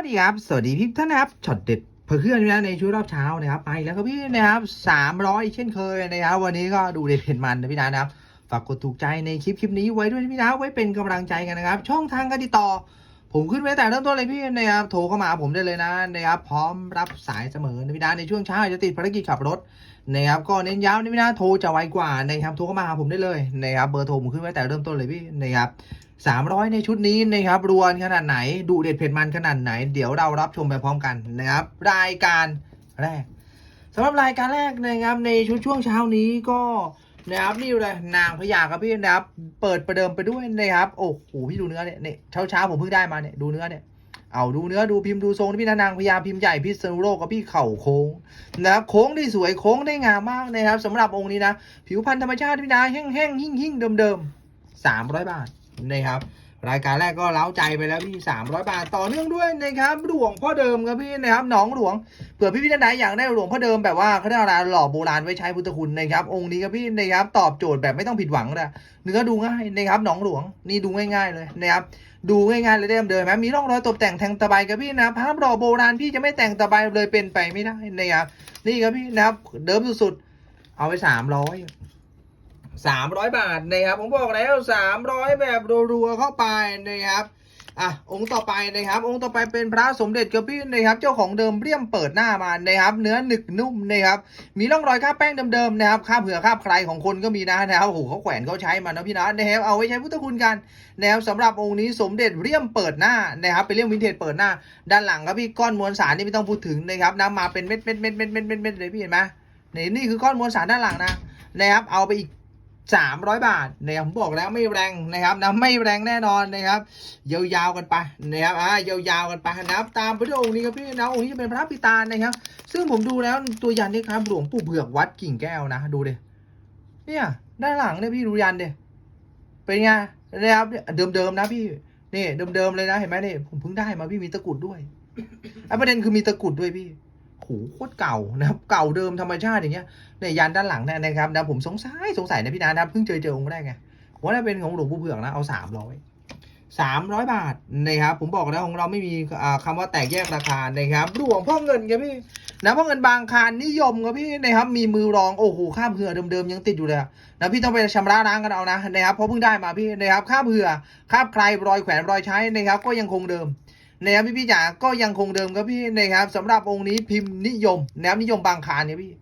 วัสดีครับ สวัสดีพี่ท่านนะครับช็อตเด็ดเพื่อนๆนะในช่วงรอบเช้านะครับไปแล้วครับพี่นะครับสามร้อยเช่นเคยนะครับ วันนี้ก็ดูเด็ดเผ็ดมันนะพี่นะนะครับฝากกดถูกใจในคลิปคลิปนี้ไว้ด้วยนะพี่นะไว้เป็นกำลังใจกันนะครับ ช่องทางการติดต่อ ผมขึ้นไว้แต่เริ่มต้นเลยพี่นะครับโทรเข้ามาผมได้เลยนะนะครับพร้อมรับสายเสมอนะพี่นะในช่วงเช้าอาจจะติดภารกิจขับรถนะครับก็เน้นย้ำนะพี่นะโทรจะไวกว่านะครับโทรเข้ามาหาผมได้เลยนะครับเบอร์โทรผมขึ้นไว้แต่เริ่มต้นเลยพี่นะครับ สามร้อยในชุดนี้นะครับรวนขนาดไหนดูเด็ดเผ็ดมันขนาดไหน เดี๋ยวเรารับชมไปพร้อมกันนะครับ รายการแรกสำหรับรายการแรกนะครับในชุดช่วงเช้านี้ก็นะครับนี่เลยนางพญาครับพี่นะครับ เปิดประเดิมไปด้วยนะครับโอ้โหพี่ดูเนื้อเนี่ยเนี่ยเช้าเช้าผมเพิ่งได้มาเนี่ยดูเนื้อเนี่ยเอาดูเนื้อดูพิมพ์ดูทรงพี่นะนางพญาพิมพ์ใหญ่พิษณุโลกกับพี่เข่าโค้งนะครับโค้งได้สวยโค้งได้งามมากนะครับสำหรับองค์นี้นะ ผิวพรรณธรรมชาติพี่นะแห้งๆหิ่งๆเดิมๆสามร้อยบาท นะครับรายการแรกก็เล้าใจไปแล้วพี่ 300 บาทต่อเนื่องด้วยนะครับหลวงพ่อเดิมครับพี่นะครับหนองหลวงเผื่อพี่พี่ท่านไหนอยากได้หลวงพ่อเดิมแบบว่าเขาเรียกอะไรหล่อโบราณไว้ใช้พุทธคุณนะครับองค์นี้ครับพี่นะครับตอบโจทย์แบบไม่ต้องผิดหวังนะเนื้อดูง่ายนะครับหนองหลวงนี่ดูง่าย ๆเลยนะครับดูง่ายๆเลยเดิมเดิมไหมมีร่องรอยตกแต่งแทงตะไบครับพี่นะพระหล่อโบราณพี่จะไม่แต่งตะไบเลยเป็นไปไม่ได้นะครับนี่ครับพี่นะครับเดิมสุดๆเอาไปสามร้อยสามร้อยบาทนะครับ ผมบอกแล้วสามร้อยแบบรัวๆเข้าไปนะครับอะองค์ต่อไปนะครับ องค์ต่อไปเป็นพระสมเด็จกระพี่นะครับ เจ้าของเดิมเรียมเปิดหน้ามานะครับ เนื้อหนึกนุ่มนะครับ มีร่องรอยคราบแป้งเดิมๆนะครับคราบเผื่อคราบใครของคนก็มีนะนะครับโอ้โหเขาแขวนเขาใช้มานะพี่นะนะครับเอาไว้ใช้พุทธคุณกันนะครับสำหรับองค์นี้สมเด็จเรียมเปิดหน้านะครับเป็นเรียมวินเทจเปิดหน้า ด้านหลังครับพี่ก้อนมวลสารนี่ไม่ต้องพูดถึงนะครับน้ำมาเป็นเม็ดเม็ดเม็ดเม็ดเม็ดเม็ดเม็ดเลยพี่เห็นไหมนี่นี่คือก้อนมวลสารด้านหลังนะนะครับเอาไปอีก สามร้อยบาทนะครับผมบอกแล้วไม่แรงนะครับนะไม่แรงแน่นอนนะครับยาวๆกันไปนะครับอ่ายาวๆกันไปนะครับตามไปด้วยองค์นี้ครับพี่นะองค์นี้จะเป็นพระปิตานะครับ ซึ่งผมดูแล้วตัวยันนี่ครับหลวงปู่เผือกวัดกิ่งแก้วนะดูดิเนี่ยด้านหลังเนี่ยพี่ดูยันดิเป็นไงนะครับเดิมๆนะพี่นี่เดิมๆเลยนะเห็นไหมเนี่ยผมเพิ่งได้มาพี่มีตะกุดด้วยแล้ประเด็นคือมีตะกุดด้วยพี่ โหโคตรเก่านะครับ เก่าเดิมธรรมชาติอย่างเงี้ยเนี่ยยันด้านหลังเนี่ยนะครับนะผมสงสัยสงสัยนะพี่นานะเพิ่งเจอเจอองค์แรกไงว่าถ้าเป็นของหลวงปู่เผือกนะเอาสามร้อยสามร้อยบาทนะครับผมบอกแล้วของเราไม่มีอ่าคำว่าแตกแยกราคานะครับหลวงพ่อเงินครับพี่นะพ่อเงินบางคารนิยมครับพี่นะครับมีมือรองโอ้โหข้ามเหือเดิมๆยังติดอยู่เลยนะพี่ต้องไปชำระล้างกันเอานะนะครับเพราะเพิ่งได้มาพี่นะครับข้ามเหือข้ามใครรอยแขวนรอยใช้นะครับก็ยังคงเดิม นะครับพี่พี่จ๋าก็ยังคงเดิมครับพี่นะครับสำหรับองค์นี้พิมพ์นิยมนะครับนิยมบางคารเนี่ยพี่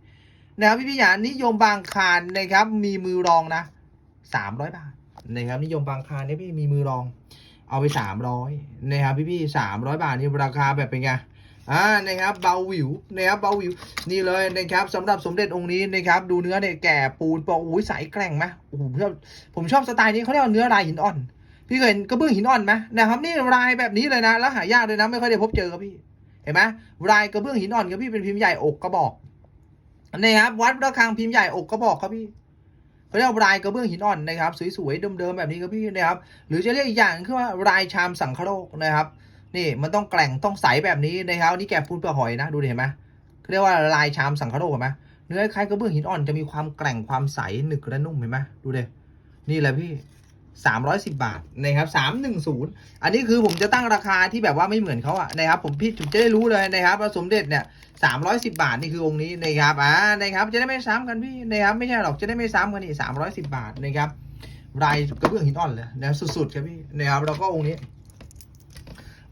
นะครับพี่พี่หยานิยมบางคารนะครับ มีมือรองนะสามร้อยบาทนะครับนิยมบางคารเนี่ยพี่มีมือรอง เอาไปสามร้อยนะครับพี่พี่สามร้อยบาทนี่ราคาแบบเป็นไงอ่านะครับเบาวิวนะครับเบาวิวนี่เลยนะครับสำหรับสมเด็จองค์นี้นะครับดูเนื้อเนี่ยแก่ปูนปอกอุ้ยใสแกร่งไหมโอ้โหชอบผมชอบสไตล์นี้เขาเรียกว่าเนื้อลายหินอ่อน พี่เคยเห็นกระเบื้องหินอ่อนไหมนะครับนี่ลายแบบนี้เลยนะแล้วหายากเลยนะ ไม่ค่อยได้พบเจอครับพี่ เห็นไหมลายกระเบื้องหินอ่อนครับพี่เป็นพิมพ์ใหญ่อกกระบอกนี่ครับวัดระฆังพิมพ์ใหญ่อกก็บอกครับพี่เขาเรียกว่าลายกระเบื้องหินอ่อนนะครับสวยๆเดิมๆแบบนี้ครับพี่นะครับหรือจะเรียกอีกอย่างคือว่าลายชามสังคโลกนะครับ นี่มันต้องแกร่งต้องใสแบบนี้นะครับนี่แกะปูนเปลือกหอยนะดูดิเห็นไหมเขาเรียกว่าลายชามสังคโลกเห็นไหมเนื้อคล้ายกระเบื้องหินอ่อนจะมีความแกร่งความใสหนึกและนุ่มเห็นไหมดูดินี่แหละพี่ สามร้อยสิบาทนะครับสามหนึ่งศูนย์อันนี้คือผมจะตั้งราคาที่แบบว่าไม่เหมือนเขาอะนะครับผมพี่ผมจะได้รู้เลยนะครับว่าสมเด็จเนี่ยสามร้อยสิบาทนี่คือองค์นี้นะครับอ่านะครับจะได้ไม่ซ้ำกันพี่นะครับไม่ใช่หรอกจะได้ไม่ซ้ำกันนี่สามร้อยสิบาทนะครับลายกระเบื้องหินอ่อนเลยนะสุดๆครับพี่นะครับแล้วก็องค์นี้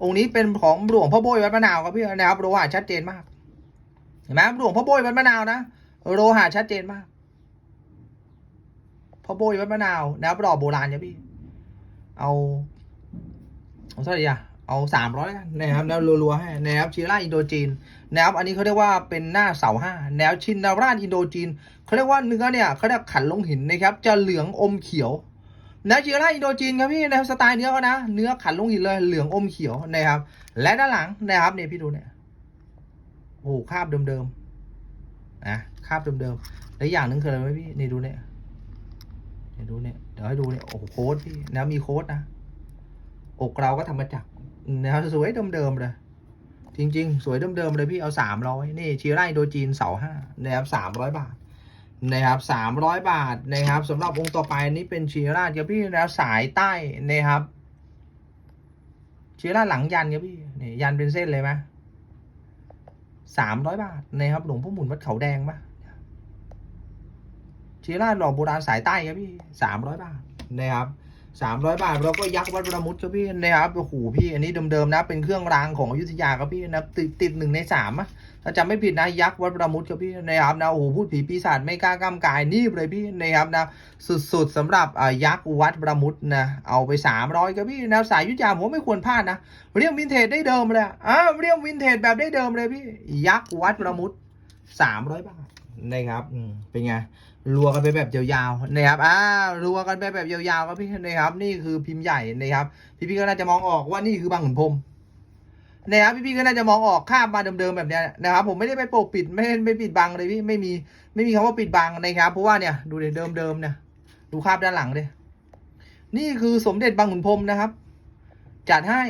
องค์นี้เป็นของหลวงพ่อโบยวัดมะนาวครับพี่นะครับโลหะชัดเจนมากเห็นไหมหลวงพ่อโบยวัดมะนาวนะโลหะชัดเจนมาก พ่อโบยวัดมะนาวนะครับรอโบราณครับพี่ เอาเอาเท่าไหร่อะเอาสามร้อยกันนะครับแล้วรัวๆให้นะครับชีร่าอินโดจีนแนวอันนี้เขาเรียกว่าเป็นหน้าเสาห้าแนวชินนาราอินโดจีนเขาเรียกว่าเนื้อเนี่ยเขาเรียกขันลงหินนะครับ จะเหลืองอมเขียวแนวชินนาราอินโดจีนครับพี่แนวสไตล์เนื้อเขานะ เนื้อขันลงหินเลยเหลืองอมเขียวนะครับ และด้านหลังนะครับเนี่ยพี่ดูเนี่ยโอ้โหคาบเดิมๆนะคาบเดิมๆและอย่างหนึงคืออะไรไหมพี่นี่ดูเนี่ย นี่ดูเนี่ยเดี๋ยวให้ดูเนี่ยโอ้โหโค้ดพี่นะมีโค้ดนะอกเราก็ทำมาจากนะครับสวยเดิมๆเลยจริง ๆ สวยเดิมๆเลยพี่เอาสามร้อยนี่ชีไร่โดจีนเสาห้านะครับสามร้อยบาทนะครับสามร้อยบาทนะครับสำหรับองค์ต่อไปนี้เป็นชีราชครับพี่นะครับสายใต้นะครับชื้อราหลังยันครับพี่นี่ยันเป็นเส้นเลยไหมสามร้อยบาทนะครับหลวงพ่อหมุนวัดเขาแดงปะ เชื้อราหล่อโบราณสายใต้ครับพี่สามร้อยบาทนะครับสามร้อยบาทเราก็ยักษ์วัดประมุตครับพี่นะครับโอ้โหพี่อันนี้เดิมๆนะเป็นเครื่องรางของอยุธยาครับพี่นะติดติดหนึ่งในสามอะถ้าจำไม่ผิดนะยักษ์วัดประมุตครับพี่นะครับนะโอ้โหพูดผีปีศาจไม่กล้ากำกายนี่เลยพี่นะครับนะสุดๆสำหรับอ่ายักษ์วัดประมุตนะเอาไป300ครับพี่นวสายยุทธยาผมไม่ควรพลาดนะเรียกวินเทจได้เดิมเลยอะอ่าเรียกวินเทจแบบได้เดิมเลยพี่ยักษ์วัดประมุต300บาทนะครับเป็นไง รัวกันไปแบบยาวๆนะครับอ่ารัวกันไปแบบยาวๆครับพี่นะครับ นี่คือพิมพ์ใหญ่นะครับ พี่ๆก็น่าจะมองออกว่านี่คือบางขุนพรมนะครับพี่ๆก็น่าจะมองออกข้ามมาเดิมๆแบบเนี้ยนะครับ ผมไม่ได้ไปปกปิดไม่ไม่ปิดบังเลยพี่ไม่มีไม่มีคำว่าปิดบังนะครับ เพราะว่าเนี่ยดูเดิมเดิมๆเนี่ยดูภาพด้านหลังเลยนี่คือสมเด็จบางขุนพรมนะครับ จัดให้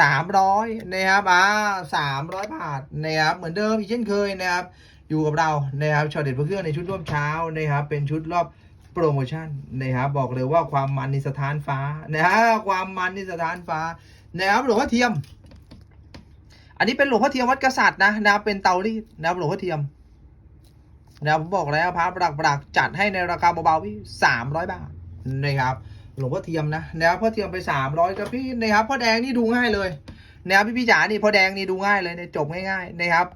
สามร้อยนะครับอ่าสามร้อยบาทนะครับเหมือนเดิมอีกเช่นเคยนะครับ อยู่กับเรานะครับช็อตเด็ดเพื่อเครื่องในชุดร่วมเช้านะครับ เป็นชุดรอบโปรโมชั่นนะครับบอกเลยว่าความมันในสถานฟ้านะฮะความมันในสถานฟ้านะครับหลวงพ่อเทียม อันนี้เป็นหลวงพ่อเทียมวัดกษัตริย์นะนะครับเป็นเตารีดนะครับหลวงพ่อเทียมนะผมบอกแล้วพระปรักปรักจัดให้ในราคาเบาๆพี่สามร้อยบาทนะครับหลวงพ่อเทียมนะนะครับพ่อเทียมไปสามร้อยครับพี่นะครับพ่อแดงนี่ดูง่ายเลยนะครับพี่พี่จ๋านี่พ่อแดงนี่ดูง่ายเลยเนี่ยจบง่ายๆนะครับ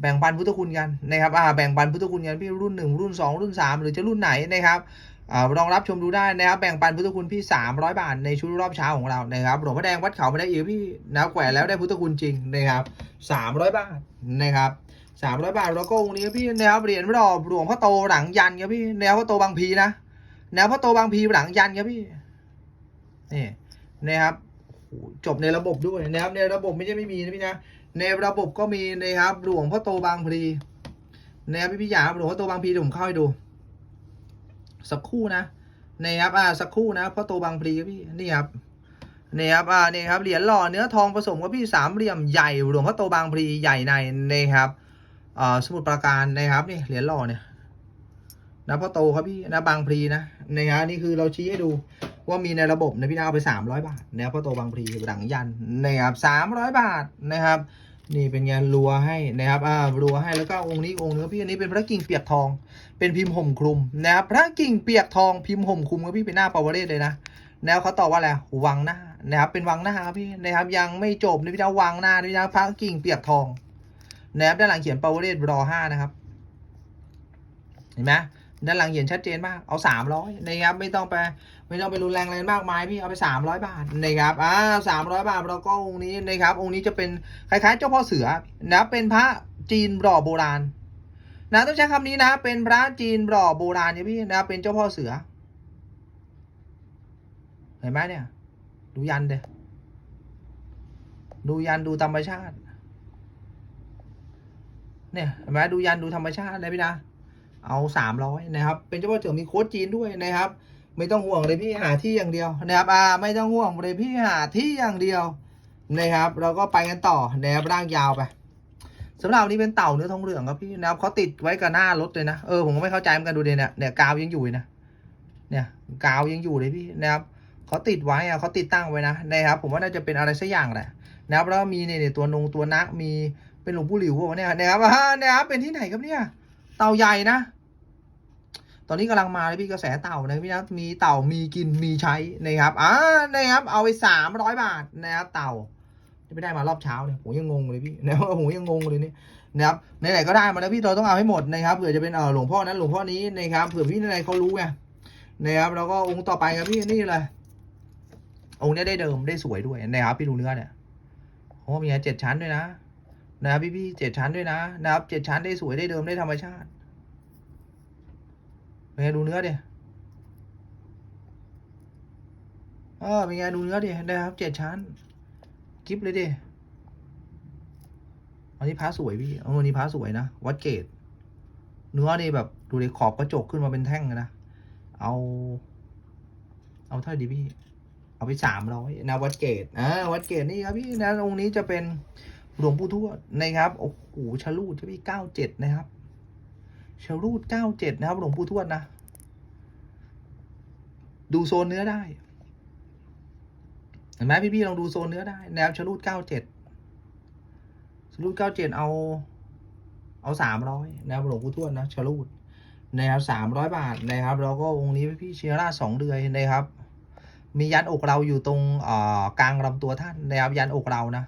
แบ่งปันพุทธคุณกันนะครับอ่าแบ่งปันพุทธคุณกันพี่รุ่นหนึ่งรุ่นสองรุ่นสามหรือจะรุ่นไหนนะครับอ่าลองรับชมดูได้นะครับ แบ่งปันพุทธคุณพี่สามร้อยบาท ในชุดรอบเช้าของเรานะครับหลวงพ่อแดงวัดเขาไม่ได้อีกพี่นะแขวนแล้วได้พุทธคุณจริงนะครับสามร้อยบาทนะครับสามร้อยบาทแล้วก็องค์นี้ครับพี่แนวเหรียญรอบหลวงพ่อโตหลังยันครับพี่แนวพ่อโตบางพีนะแนวพ่อโตบางพีหลังยันครับพี่นี่นะครับจบในระบบด้วยนะครับในระบบไม่ใช่ไม่มีนะพี่นะ ในระบบก็มีนะครับหลวงพ่อโตบางพลีนะครับพี่พี่อยาหลวงพ่อโตบางพลีผมเข้าให้ดู สักคู่นะนะครับอ่าสักคู่นะพ่อโตบางพลีพี่นี่ครับนี่ครับอ่านี่ครับเหรียญหล่อเนื้อทองผสมกับพี่สามเหลี่ยมใหญ่หลวงพ่อโตบางพลีใหญ่ในนะครับอ่าสมุดประการนะครับนี่เหรียญหล่อเนี่ย นะพ่อโตครับพี่นะบางพลีนะนะครับนี่คือเราชี้ให้ดูว่ามีในระบบนะพี่นะเอาไปสามร้อยบาทนะพ่อโตบางพลีหลังยันนะครับสามร้อยบาทนะครับ นี่เป็นงานรัวให้นะครับอ่ารัวให้แล้วก็องค์นี้องค์นึงพี่อันนี้เป็นพระกิ่งเปียกทอง เป็นพิมพ์ห่มคลุมนะครับพระกิ่งเปียกทองพิมพ์ห่มคลุมครับพี่เป็นหน้าปาวเรศเลยนะแล้วเขาตอบว่าอะไรวังหน้านะครับเป็นวังหน้าครับพี่นะครับยังไม่จบนะพี่นะวังหน้านะพี่นะพระกิ่งเปียกทองนะครับด้านหลังเขียนปาวเรศรอห้านะครับเห็นไหม ด้านหลังเขียนชัดเจนมาก เอาสามร้อยนะครับไม่ต้องไปไม่ต้องไปรุนแรงอะไรมากมายพี่เอาไปสามร้อยบาทนะครับอ่าสามร้อยบาทแล้วก็องค์นี้นะครับ องค์นี้จะเป็นคล้ายๆ เจ้าพ่อเสือนะเป็นพระจีนหล่อโบราณนะต้องใช้คำนี้นะ เป็นพระจีนหล่อโบราณเนี่ยพี่นะเป็นเจ้าพ่อเสือเห็นไหมเนี่ยดูยันเดดูยันดูธรรมชาติ เนี่ยเห็นไหมดูยันดูธรรมชาติเลยพี่นะ เอาสามร้อยนะครับ เป็นเจ้าพ่อเสือมีโค้ดจีนด้วยนะครับ ไม่ต้องห่วงเลยพี่หาที่อย่างเดียวนะครับอ่าไม่ต้องห่วงเลยพี่หาที่อย่างเดียวนะครับ เราก็ไปกันต่อนะครับร่างยาวไปสำหรับนี้เป็นเต่าเนื้อทองเหลืองครับพี่นะครับเขาติดไว้กับหน้ารถเลยนะเออผมก็ไม่เข้าใจเหมือนกันดูดิเนี่ยเนี่ยกาวยังอยู่นะเนี่ยกาวยังอยู่เลยพี่นะครับเขาติดไว้อะเขาติดตั้งไว้นะนะครับ ผมว่าน่าจะเป็นอะไรสักอย่างแหละนะครับแล้วมีเนี่ยตัวนงตัวนะมีเป็นหลวงปู่หลิวพวกเนี่ยนะครับอ่านะครับเป็นที่ไหนครับเนี่ยเต่าใหญ่นะ ตอนนี้กำลังมาเลยพี่กระแสเต่านะพี่นะมีเต่ามีกินมีใช้นะครับอ่านะครับเอาไปสามร้อยบาทนะครับเต่าไม่ได้มารอบเช้าเนี่ยผมยังงงเลยพี่นะผมยังงงเลยเนี่ยนะครับไหนๆก็ได้มาแล้วพี่เราต้องเอาให้หมดนะครับเผื่อจะเป็นเออหลวงพ่อนั้นหลวงพ่อนี้นะครับเผื่อพี่ในเขารู้ไงนะครับแล้วก็องค์ต่อไปครับพี่นี่เลยองค์นี้ได้เดิมได้สวยด้วยนะครับพี่ดูเนื้อเนี่ยโอ้มีเจ็ดชั้นด้วยนะนะครับพี่พี่เจ็ดชั้นด้วยนะนะครับเจ็ดชั้นได้สวยได้เดิมได้ธรรมชาติ เป็นไงดูเนื้อดิเออเป็นไงดูเนื้อดินะครับเจ็ดชั้นกิฟเลยดิอันนี้พระสวยพี่เอออันนี้พระสวยนะวัดเกตเนื้อนี่แบบดูดิขอบกระจกขึ้นมาเป็นแท่งนะเอา เอาเท่าดีพี่เอาไปสามร้อยนะวัดเกตอ่าวัดเกตนี่ครับพี่นะองค์นี้จะเป็นหลวงปู่ทวดนะครับโอ้โหชะลูดที่พี่เก้าเจ็ดนะครับ ชะลูดเก้าเจ็ดนะครับ หลวงปู่ทวดนะ ดูโซนเนื้อได้ เห็นไหมพี่ๆลองดูโซนเนื้อได้ แนวชะลูดเก้าเจ็ดชะลูดเก้าเจ็ดเอา เอาสามร้อยนะครับหลวงปู่ทวดนะชะลูดนะครับสามร้อยบาทนะครับแล้วก็องค์นี้พี่เชียร่าสองเดือยนะครับ มียันอกเราอยู่ตรงเอ่อกลางลำตัวท่านนะครับยันอกเรานะ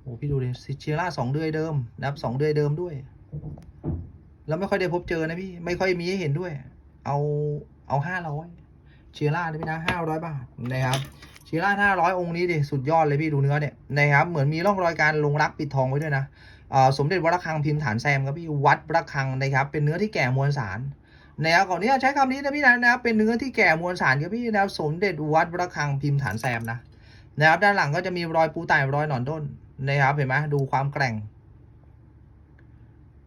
โอ้พี่ดูดิเชียร่าสองเดือยเดิมนะครับสองเดือยเดิมด้วย แล้วไม่ค่อยได้พบเจอนะพี่ ไม่ค่อยมีให้เห็นด้วย เอาเอาห้าร้อยเชียร่าได้ไหมนะห้าร้อยบาทนะครับเชียร่าห้าร้อยองค์นี้ดิสุดยอดเลยพี่ดูเนื้อเนี่ยนะครับเหมือนมีร่องรอยการลงรักปิดทองไว้ด้วยนะสมเด็จวัดระฆังพิมพ์ฐานแซมครับพี่วัดระฆังนะครับเป็นเนื้อที่แก่มวลสารนะครับก่อนนี้ใช้คำนี้นะพี่นะนะครับเป็นเนื้อที่แก่มวลสารครับพี่นะครับสมเด็จวัดระฆังพิมพ์ฐานแซมนะนะครับด้านหลังก็จะมีรอยปูไต่รอยหนอนด้นนะครับเห็นไหมดูความแกร่ง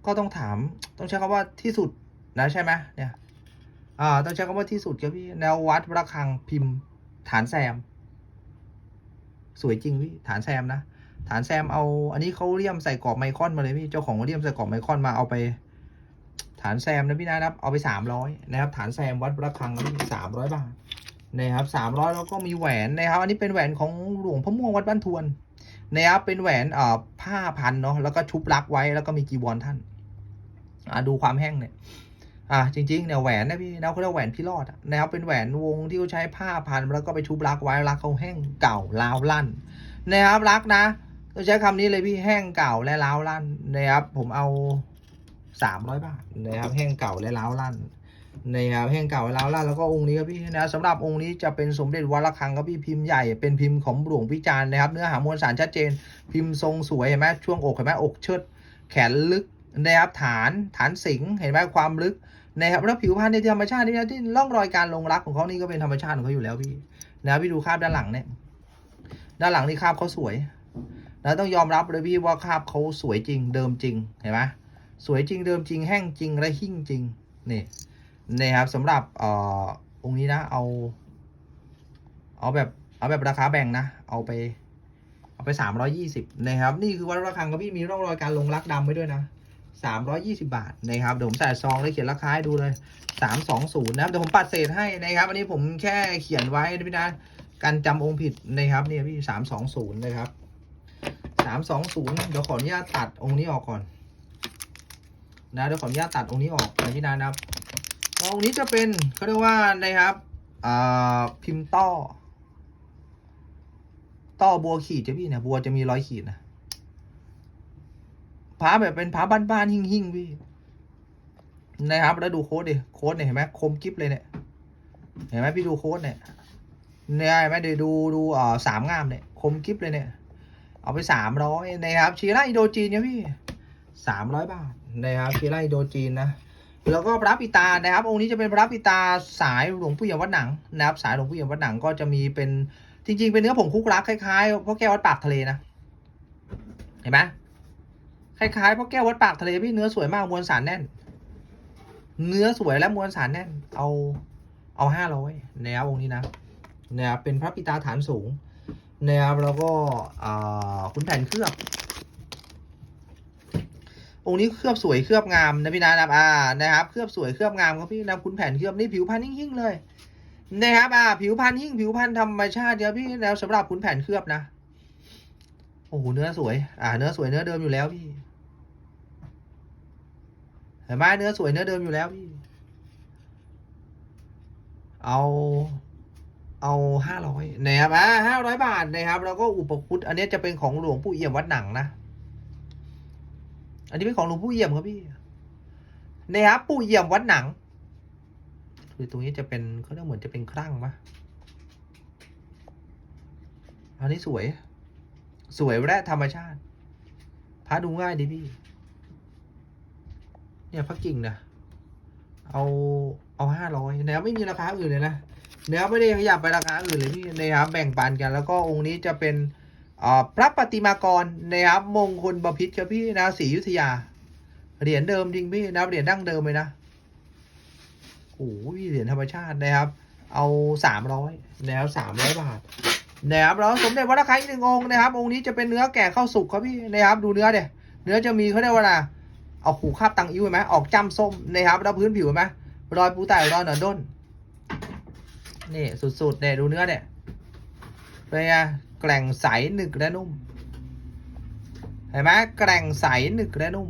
ก็ต้องถาม ต้องใช้คำว่าที่สุดนะใช่ไหมเนี่ย อ่า ต้องใช้คำว่าที่สุดครับพี่ แนววัดระฆังพิมพ์ ฐานแซม สวยจริงพี่ ฐานแซมนะ ฐานแซมเอา อันนี้เขาเรียมใส่กรอบไมคอนมาเลยพี่ เจ้าของเขาเรียมใส่กรอบไมคอนมาเอาไป ฐานแซมนะพี่นะครับ เอาไปสามร้อยนะครับ ฐานแซมวัดระฆังนะพี่สามร้อยบาทนะครับสามร้อยแล้วก็มีแหวนนะครับ อันนี้เป็นแหวนของหลวงพ่อม่วงวัดบ้านทวนนะครับเป็นแหวนอ่าผ้าพันเนาะแล้วก็ชุบลักไว้แล้วก็มีกีวรท่าน อ่าดูความแห้งเนี่ยอ่าจริงๆเนี่ยแหวนนะพี่นะเขาเรียกแหวนพี่รอดอะนะครับเป็นแหวนวงที่เขาใช้ผ้าพันแล้วก็ไปชุบลักไว้ลักเขาแห้งเก่าลาวลั่นนะครับลักนะต้องใช้คำนี้เลยพี่แห้งเก่าและลาวลั่นนะครับผมเอาสามร้อยบาทนะครับแห้งเก่าและลาวลั่นนะครับแห้งเก่าและลาวลั่นแล้วก็องค์นี้ครับพี่นะสำหรับองค์นี้จะเป็นสมเด็จวัดระฆังครับพี่พิมพ์ใหญ่เป็นพิมพ์ของหลวงพิจารณ์นะครับ เนื้อหามวลสารชัดเจน พิมพ์ทรงสวยเห็นไหมช่วงอกเห็นไหมอกเชิด แขนลึก นะครับฐานฐานสิงเห็นไหมความลึกนะครับแล้วผิวพรรณในธรรมชาตินี่นะที่ร่องรอยการลงรักของเขานี่ก็เป็นธรรมชาติของเขาอยู่แล้วพี่นะพี่ดูคราบด้านหลังเนี่ยด้านหลังนี่คราบเขาสวยนะต้องยอมรับเลยพี่ว่าคราบเขาสวยจริงเดิมจริงเห็นไหมสวยจริงเดิมจริงแห้งจริงและหิ่งจริงนี่นี่ครับสำหรับเอ่อองค์นี้นะเอาเอาแบบเอาแบบราคาแบ่งนะ เอาไป เอาไปสามร้อยี่สิบนะครับ นี่คือวัดระฆังครับพี่มีร่องรอยการลงรักดำไว้ด้วยนะ สามร้อยี่สิบาทนะครับเดี๋ยวผมใส่ซองแล้วเขียนราคาให้ดูเลยสามสองศูนย์นะครับเดี๋ยวผมปัดเศษให้นะครับ อันนี้ผมแค่เขียนไว้นะพี่นะการจำองค์ผิดนะครับเนี่ยพี่สามสองศูนย์นะครับสามสองศูนย์เดี๋ยวขออนุญาตตัดองค์นี้ออกก่อน นะเดี๋ยวขออนุญาตตัดองค์นี้ออกนะพี่นะครับองค์นี้จะเป็นเขาเรียกว่านะครับพิมพ์ต้อต้อบัวขีดจะพี่เนี่ยบัวจะมีร้อยขีดนะ พาแบบเป็นพาบ้านๆหิ่งๆพี่นะครับแล้วดูโค้ดดิโค้ดเนี่ยเห็นไหมคมกิฟเลยเนี่ยเห็นไหมพี่ดูโค้ดเนี่ยเนี่ยเห็นไหมเดี๋ยวดูดูอ่อสามงามเนี่ยคมกิฟเลยเนี่ย เอาไปสามร้อยนะครับชีร่าอิโดจีนเนี่ยพี่สามร้อยบาทนะครับชีร่าอิโดจีนนะแล้วก็พระปิตานะครับ องค์นี้จะเป็นพระปิตาสายหลวงปู่เอี่ยมวัดหนังนะครับ สายหลวงปู่เอี่ยมวัดหนังก็จะมีเป็นจริง ๆ เป็นเนื้อผงคุกรักคล้ายๆพ่อแก้ววัดปากทะเลนะ เห็นไหม คล้ายๆเพราะแก้ววัดปากทะเลพี่เนื้อสวยมากมวลสารแน่น เนื้อสวยและมวลสารแน่น เอาเอาห้าร้อยนะครับองค์นี้นะนะครับเป็นพระปิตาฐานสูงนะครับแล้วก็คุณแผ่นเคลือบ องค์นี้เคลือบสวยเคลือบงามนะพี่นะครับอ่านะครับเคลือบสวยเคลือบงามครับพี่นะคุณแผ่นเคลือบนี่ผิวพรรณหิ่งๆเลยนะครับอ่าผิวพรรณหิ่งผิวพรรณธรรมชาติเดียวพี่แล้วสำหรับคุณแผ่นเคลือบนะโอ้โหเนื้อสวย อ่า เนื้อสวยเนื้อเดิมอยู่แล้วพี่ เห็นไหมเนื้อสวยเนื้อเดิมอยู่แล้วพี่ เอา เอาห้าร้อยนะครับอ่าห้าร้อยบาทนะครับ แล้วก็อุปคุตอันนี้จะเป็นของหลวงปู่เอี่ยมวัดหนังนะ อันนี้เป็นของหลวงปู่เอี่ยมครับพี่นะครับปู่เอี่ยมวัดหนัง คือตรงนี้จะเป็นเขาเรียกเหมือนจะเป็นครั่งปะอันนี้สวย สวยและธรรมชาติพระดูง่ายดีพี่ เนี่ยพระกิ่งนะเอาเอาห้าร้อยนะครับไม่มีราคาอื่นเลยนะนะครับไม่ได้ขยับไปราคาอื่นเลยพี่นะครับแบ่งปันกัน แล้วก็องค์นี้จะเป็นอ่าพระปฏิมากรนะครับมงคลบพิตรครับพี่นะศรียุธยาเหรียญเดิมจริงพี่นะครับเหรียญดั้งเดิมเลยนะโอ้ยเหรียญธรรมชาตินะครับ เอาสามร้อยนะครับสามร้อยบาทนะครับแล้วสมเด็จวัดระฆังหนึ่งองค์นะครับ องค์นี้จะเป็นเนื้อแก่เข้าสุกครับพี่นะครับดูเนื้อเดี๋ยเนื้อจะมีเขาเรียกว่าอะไร เอาขู่คาบตังอิ้วเห็นไหมออกจ้ำส้มนะครับแล้วพื้นผิวเห็นไหมรอยปูไต่รอยหนอนด้นนี่สุดๆเนี่ยดูเนื้อเนี่ยเป็นไงแกร่งใสหนึกและนุ่มเห็นไหมแกร่งใสหนึกและนุ่ม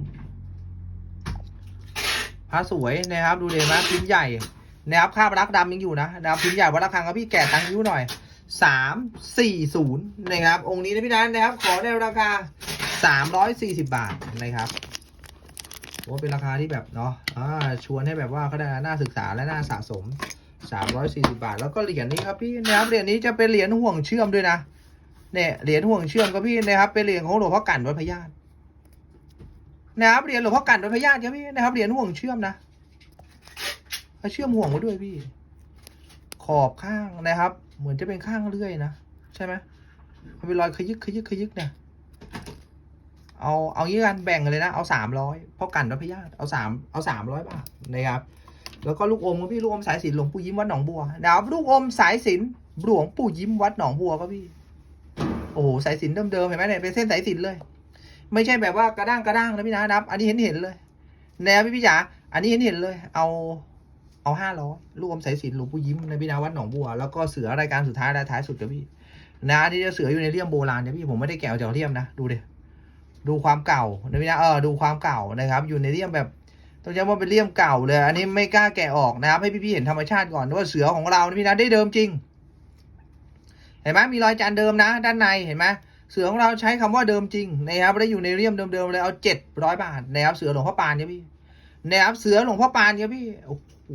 ผ้าสวยนะครับ ดูเลยไหมพิมพ์ใหญ่นะครับคาบรักดำยังอยู่นะนะครับพิมพ์ใหญ่วัดระฆังครับพี่แก่ตังยิ้วหน่อยสามสี่ศูนย์นะครับ องค์นี้นะพี่นันนะครับ ขอในราคาสามร้อยสี่สิบบาทนะครับ ว่าเป็นราคาที่แบบเนาะอ่าชวนให้แบบว่าเขาได้น่าศึกษาและน่าสะสมสามร้อยสี่สิบาท แล้วก็เหรียญนี้ครับพี่นะครับเหรียญนี้จะเป็นเหรียญห่วงเชื่อมด้วยนะเนี่ยเหรียญห่วงเชื่อมครับพี่นะครับเป็นเหรียญของหลวงพ่อกันวัดพญาตนะครับเหรียญหลวงพ่อกันวัดพญาติครับพี่นะครับเหรียญห่วงเชื่อมนะเชื่อมห่วงไว้ด้วยพี่ ขอบข้างนะครับ เหมือนจะเป็นข้างเลื่อยนะใช่ไหมมันเป็นรอยขยึกขยึกขยึกเนี่ย เอาเอางี้กันแบ่งกันเลยนะ เอาสามร้อยเพ่อกันวัดพระญาติเอาสามเอาสามร้อยบาทนะครับ แล้วก็ลูกอมครับพี่ลูกอมสายสินหลวงปู่ยิ้มวัดหนองบัวนะครับลูกอมสายสินหลวงปู่ยิ้มวัดหนองบัวครับพี่ โอ้โหสายสิญจนเดิมๆเห็นไหมเนี่ยเป็นเส้นสายสินเลย ไม่ใช่แบบว่ากระด้างกระด้างนะพี่นะนับ อันนี้เห็นเห็นเลยแนวพี่พี่จ๋าอันนี้เห็นเห็นเลย เอาเอาห้าร้อยลูกอมสายสินหลวงปู่ยิ้มในพี่นาวัดหนองบัวแล้วก็เสือรายการสุดท้ายและท้ายสุดกับพี่นะอันนี้จะเสืออยู่ในเลี่ยมโบราณนะพี่ผมไม่ได้แกะออกจากเลี่ยมนะดูดิ ดูความเก่านะพี่นะเออดูความเก่านะครับ อยู่ในเลี่ยมแบบต้องใช้ว่าเป็นเลี่ยมเก่าเลย อันนี้ไม่กล้าแกะออกนะครับ ให้พี่ๆเห็นธรรมชาติก่อนว่าเสือของเรานะพี่นะได้เดิมจริง เห็นไหมมีรอยจานเดิมนะ ด้านในเห็นไหมเสือของเราใช้คำว่าเดิมจริงนะครับได้อยู่ในเรียมเดิมๆเลยเอาเจ็ดร้อยบาทนะครับเสือหลวงพ่อปานเนี่ยพี่นะครับเสือหลวงพ่อปานเนี่ยพี่โอ้โห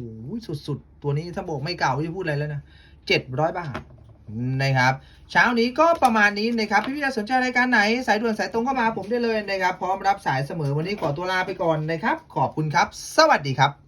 สุดๆตัวนี้ถ้าบอกไม่เก่าไม่จะพูดอะไรแล้วนะเจ็ดร้อยบาท นะครับ เช้านี้ก็ประมาณนี้นะครับ พี่พี่ๆสนใจรายการไหน สายด่วนสายตรงเข้ามาผมได้เลยนะครับ พร้อมรับสายเสมอวันนี้ขอตัวลาไปก่อนนะครับ ขอบคุณครับ สวัสดีครับ